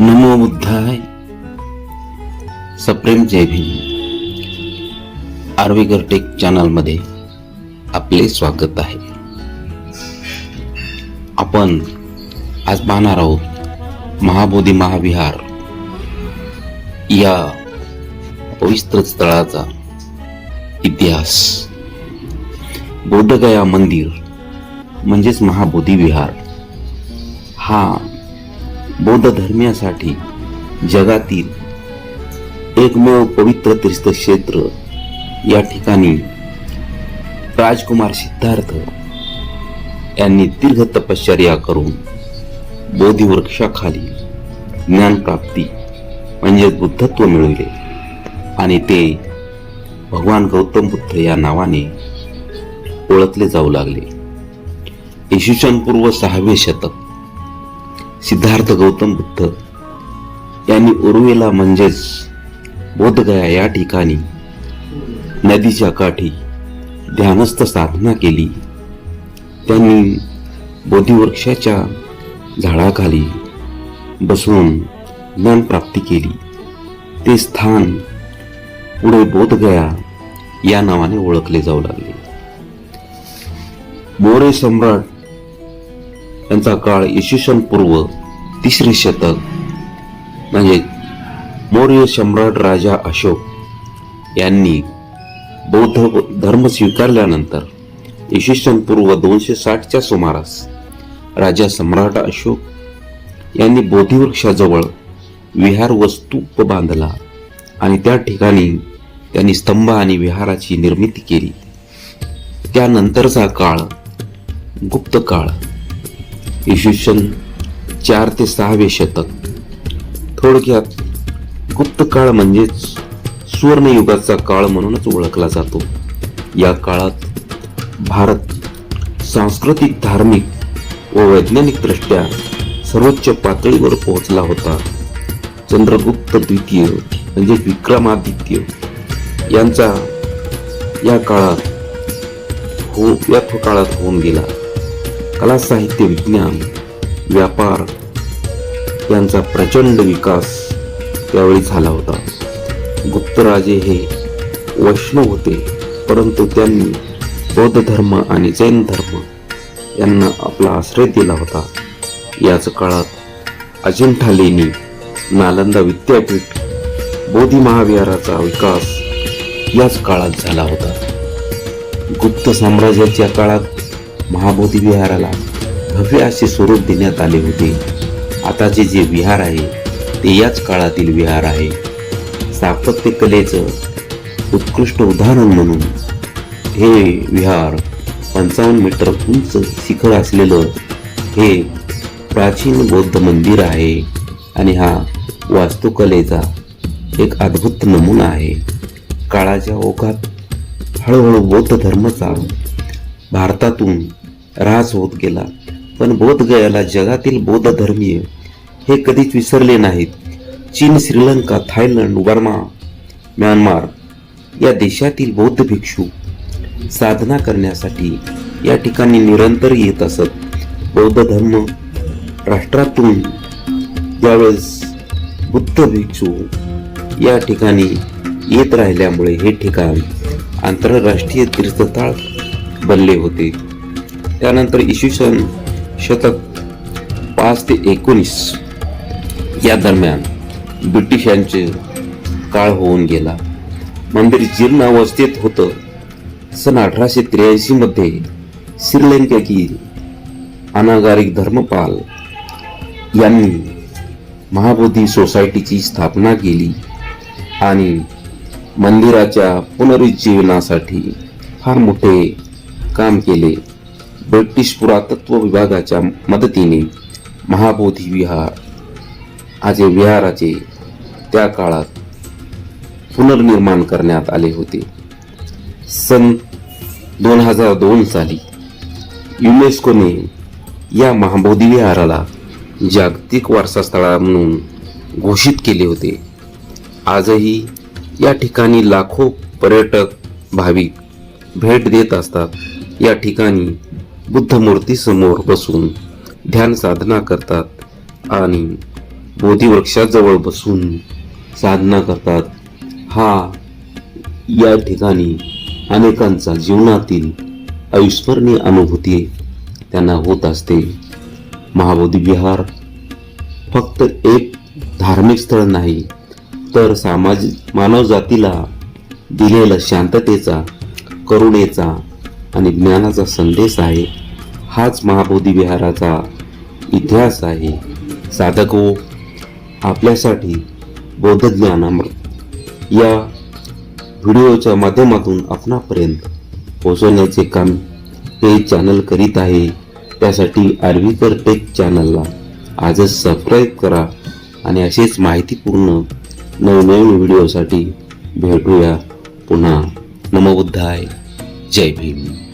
नमो बुद्धाय। सप्रेम जय Bhim RV take चॅनलमध्ये आपले स्वागत आहे. आपण आज पाहणार आहोत महाबोधी महाविहार या पवित्र स्थळाचा इतिहास. बोधगया मंदिर म्हणजेच महाबोधी विहार हा बौद्ध धर्मियासाठी जगातील एकमेव पवित्र तीर्थक्षेत्र या ठिकाणी राजकुमार सिद्धार्थ यांनी दीर्घ तपश्चर्या करून बोधी वृक्षाखाली ज्ञानप्राप्ती म्हणजे बुद्धत्व मिळविले आणि ते भगवान गौतम बुद्ध या नावाने ओळखले जाऊ लागले. इसवी पूर्व सहावे शतक सिद्धार्थ गौतम बुद्ध यांनी उर्वेला म्हणजेच बोधगया या ठिकाणी नदीच्या काठी ध्यानस्थ साधना केली. त्यांनी बोधिवृक्षाच्या झाडाखाली बसून ज्ञानप्राप्ती केली. ते स्थान पुढे बोधगया या नावाने ओळखले जाऊ लागले. मोरे सम्राट यांचा काळ इसवी पूर्व तिसरे शतक. म्हणजे मौर्य सम्राट राजा अशोक यांनी बौद्ध धर्म स्वीकारल्यानंतर इसवी पूर्व दोनशे साठच्या सुमारास राजा सम्राट अशोक यांनी बोधिवृक्षाजवळ विहार व स्तूप बांधला आणि त्या ठिकाणी त्यांनी स्तंभ आणि विहाराची निर्मिती केली. त्यानंतरचा काळ गुप्त काळ. इसवी सन चार ते सहावे शतक. थोडक्यात गुप्त काळ म्हणजेच सुवर्णयुगाचा काळ म्हणूनच ओळखला जातो. या काळात भारत सांस्कृतिक धार्मिक व वैज्ञानिकदृष्ट्या सर्वोच्च पातळीवर पोहोचला होता. चंद्रगुप्त द्वितीय म्हणजे विक्रमादित्य यांचा या काळात हो या काळात होऊन गेला. कला साहित्य विज्ञान व्यापार यांचा प्रचंड विकास त्यावेळी झाला होता. गुप्तराजे हे वैष्णव होते परंतु त्यांनी बौद्ध धर्म आणि जैन धर्म यांना आपला आश्रय दिला होता. याच काळात अजिंठा लेणी नालंदा विद्यापीठ बोधी महाविहाराचा विकास याच काळात झाला होता. गुप्त साम्राज्याच्या काळात महाबोधी विहाराला भव्य असे स्वरूप देण्यात आले होते. आताचे जे विहार आहे ते याच काळातील विहार आहे. स्थापत्य कलेचं उत्कृष्ट उदाहरण म्हणून हे विहार पंचावन्न मीटर उंच शिखर असलेलं हे प्राचीन बौद्ध मंदिर आहे आणि हा वास्तुकलेचा एक अद्भुत नमुना आहे. काळाच्या ओघात हळूहळू बौद्ध धर्माचा भारतातून ऱ्हास होत गेला. पण बोधगयाला जगातील बौद्ध धर्मीय हे कधीच विसरले नाहीत. चीन श्रीलंका थायलंड बर्मा म्यानमार या देशातील बौद्ध भिक्षू साधना करण्यासाठी या ठिकाणी निरंतर येत असत. बौद्ध धर्म राष्ट्रातून त्यावेळेस बुद्ध भिक्षू या ठिकाणी येत राहिल्यामुळे हे ठिकाण आंतरराष्ट्रीय तीर्थस्थळ बनले होते. त्यानंतर इसवी सन शतक पाच ते एकोणीस या दरम्यान ब्रिटिशांचे काळ होऊन गेला. मंदिर जीर्ण अवस्थेत होतं. सन अठराशे त्र्याऐंशीमध्ये श्रीलंकेतील अनागारिक धर्मपाल यांनी महाबोधी सोसायटीची स्थापना केली आणि मंदिराच्या पुनरुज्जीवनासाठी फार मोठे काम केले. ब्रिटिश पुरातत्व विभागाच्या मदतीने महाबोधी विहार आजे विहाराचे त्या काळात पुनर्निर्माण करण्यात आले होते. सन दोन हजार दोन साली युनेस्कोने या महाबोधी विहाराला जागतिक वारसा स्थळा म्हणून घोषित केले होते. आजही या ठिकाणी लाखो पर्यटक भाविक भेट देत असतात. या ठिकाणी बुद्ध बसून ध्यान साधना करतात आणि बोधीवृक्षाजवळ बसून साधना करतात. हा या ठिकाणी अनेकांचा जीवनातील अविस्मरणीय अनुभूती त्यांना होत असते. महाबोधी विहार फक्त एक धार्मिक स्थळ नाही तर सामाजिक मानव जातीला दिलेला शांततेचा करुणेचा आणि ज्ञानाचा संदेश आहे. हाच महाबोधी विहाराचा इतिहास आहे. साधक हो आपल्यासाठी बौद्धज्ञानामृत या व्हिडिओच्या माध्यमातून आपणापर्यंत पोहोचवण्याचे काम हे चॅनल करीत आहे. त्यासाठी आर्वीकर टेक चॅनलला आजच सबस्क्राईब करा आणि असेच माहितीपूर्ण नवनवीन व्हिडिओसाठी भेटूया पुन्हा. नमोबुद्धाय जय भीम।